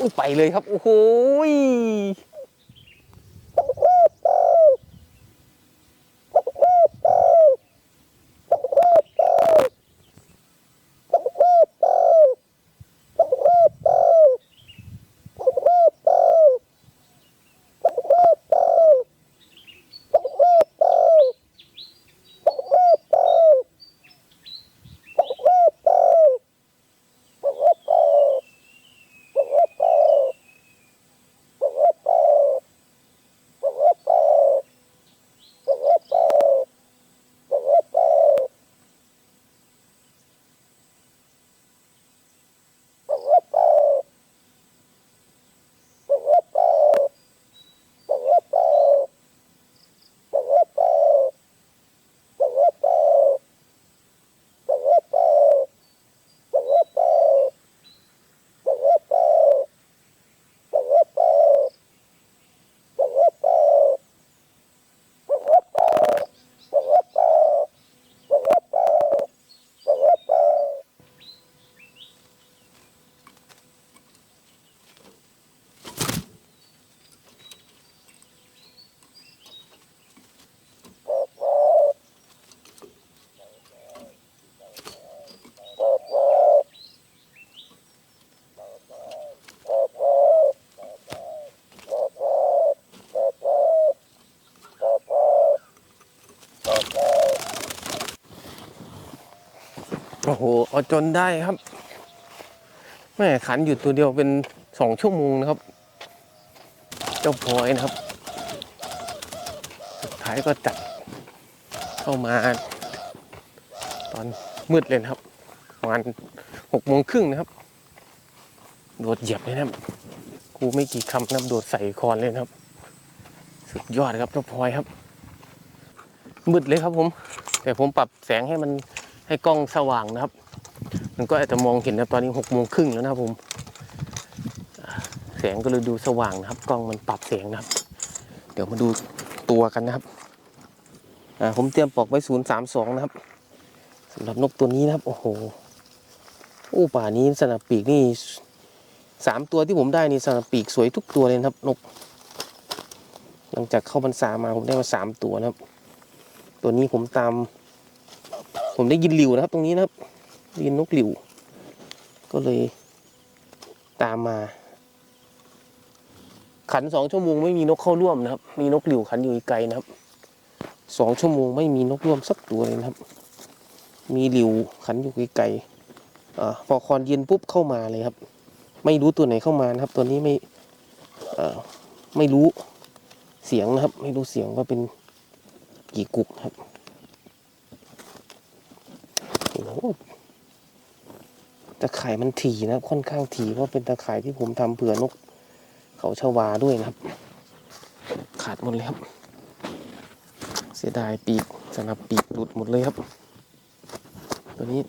อุ้ยไปเลยครับ โอ้โห โอ้โหเอาจนได้ครับ แม่ขันอยู่ตัวเดียวเป็นสองชั่วโมงนะครับ เจ้าพลอยนะครับ สุดท้ายก็จัดเข้ามา ตอนมืดเลยนะครับประมาณหกโมงครึ่งนะครับ โดดเหยียบเลยนะครับกูไม่กี่คำนะครับโดดใส่คอนเลยนะครับ สุดยอดครับเจ้าพลอยครับมืดเลยครับผม แต่ผมปรับแสงให้มัน ให้กล้องสว่างนะครับ มันก็อาจจะมองเห็นนะตอนนี้หกโมงครึ่งแล้วนะครับผมแสงก็เลยดูสว่างนะครับ กล้องมันปรับแสงนะครับ เดี๋ยวมาดูตัวกันนะครับอ่าผมเตรียมปลอกไว้ศูนย์สามสองนะครับสำหรับนกตัวนี้นะครับ โอ้โหโอ้ป่านี้สนับปีกนี่สามตัวที่ผมได้นี่สนับปีกสวยทุกตัวเลยนะครับ นก หลังจากเข้าพรรษามาผมได้มาสามตัวนะครับ ตัวนี้ผมตาม ผมได้ยินหลิวนะครับ ตรงนี้นะครับได้ยินนกหลิว ก็เลยตามมา ขันสองชั่วโมงไม่มีนกเข้าร่วมนะครับ มีนกหลิวขันอยู่ไกลนะครับสองชั่วโมงไม่มีนกร่วมสักตัวเลยนะครับ มีหลิวขันอยู่ไกลๆอาพอคอนเย็นปุ๊บเข้ามาเลยครับ ไม่รู้ตัวไหนเข้ามานะครับ ตัวนี้ไม่อ่อไม่รู้เสียงนะครับ ไม่รู้เสียงว่าเป็นกี่กุกครับ โอ้โห ตะข่ายมันถี่นะค่อนข้างถี่เพราะเป็นตะข่ายที่ผมทำเผื่อนก เขาชวาด้วยนะครับ ขาดหมดเลยครับ เสียดายปีกสนับปีกหลุดหมดเลยครับ ตัวนี้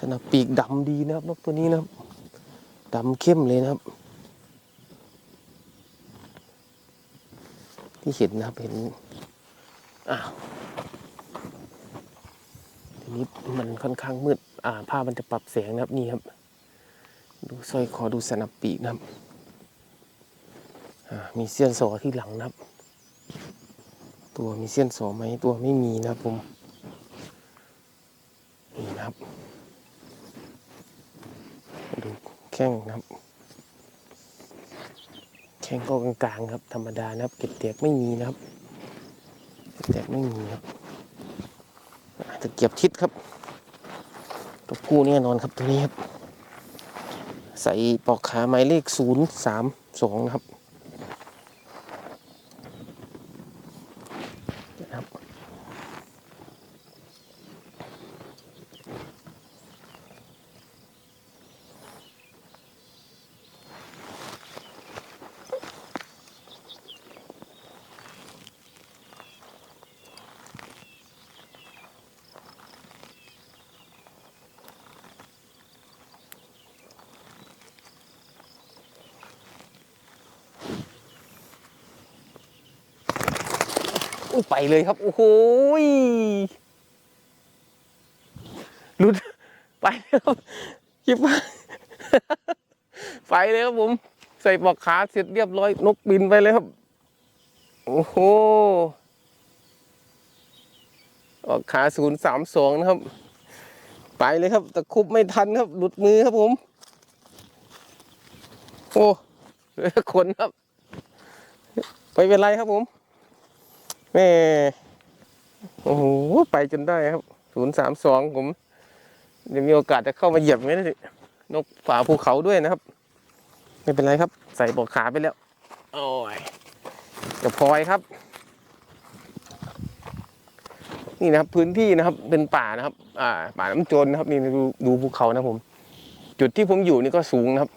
สนับปีกดำดีนะครับนกตัวนี้นะครับดำเข้มเลยนะครับ ที่เห็นนะครับเห็นอ้าว ทีนี้มันค่อนข้างมืด อ่าภาพมันจะปรับแสงนะครับนี่ครับ ดูสร้อยคอดูสนับปีกนะครับอ่ามีเสี้ยนสอที่หลังนะครับ ตัวมีเสี้ยนสอไหมตัวไม่มีนะครับผมนี่นะครับดูแข้งนะครับ แข้งก็กลางๆครับธรรมดานะครับ เก็บเตียกไม่มีนะครับเก็บเตียกไม่มีครับะเกียบทิศครับ ตัวกู้แน่นอนครับตัวนี้ครับ ใส่ปอกขาหมายเลขศูนย์สามสองนะครับ อุ้ไปเลยครับ โอ้โหหลุดไปแล้วครับยิบไปเลยครับผม ใส่ปอกขาเสร็จเรียบร้อย นกบินไปเลยครับ โอ้โหปอกขาศูนย์สามสองนะครับ ไปเลยครับแต่คุบไม่ทันครับ หลุดมือครับผม โอ้เหลือคนครับไม่เป็นไรครับผม แม่โอ้โหไปจนได้ครับศูนย์สามสองผมจะมีโอกาสจะเข้ามาเหยียบไหมเนี่ยนกฝ่าภูเขาด้วยนะครับ ไม่เป็นไรครับ ใส่ปลอกขาไปแล้ว โอ้ยจะพลอยครับ นี่นะครับพื้นที่นะครับเป็นป่านะครับ อ่า ป่าน้ำโจรนะครับนี่ดูดูภูเขานะผม จุดที่ผมอยู่นี่ก็สูงนะครับ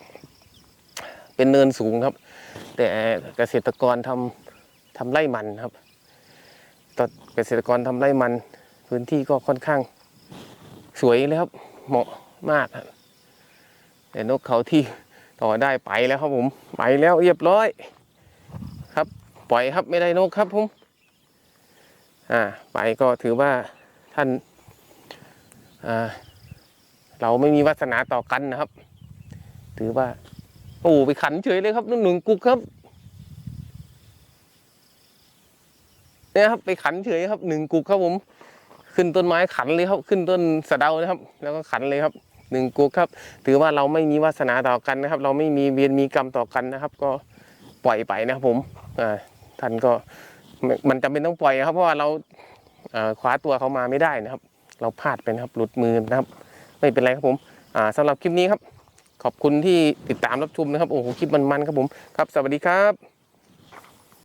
เป็นเนินสูงครับ แต่เกษตรกรทำทำไร่มันครับ ตอเกษตรกรทำไร่มัน พื้นที่ก็ค่อนข้าง สวยเลยครับเหมาะมากครับแต่นกเขาที่ต่อได้ไปแล้วครับผมไปแล้วเรียบร้อย ครับปล่อยครับไม่ได้นกครับผมอ่าไปก็ถือว่าท่านอ่าเราไม่มีวาสนาต่อกันนะครับ ถือว่า โอ้ไปขันเฉยเลยครับนั่นหนึ่งกุกครับ เนี่ยครับไปขันเฉยครับหนึ่งกุกครับผม ขึ้นต้นไม้ขันเลยครับ ขึ้นต้นสะเดานะครับ แล้วก็ขันเลยครับหนึ่งกุกครับ ถือว่าเราไม่มีวาสนาต่อกันนะครับ เราไม่มีเวียนมีกรรมต่อกันนะครับ ก็ปล่อยไปนะครับผมอ่าท่านก็มันจำเป็นต้องปล่อยครับ เพราะว่าเราคว้าตัวเขามาไม่ได้นะครับ เราพลาดไปนะครับหลุดมือนะครับ ไม่เป็นไรครับผมอ่าสำหรับคลิปนี้ครับ ขอบคุณที่ติดตามรับชมนะครับ โอ้โหคลิปมันๆครับผมครับ สวัสดีครับ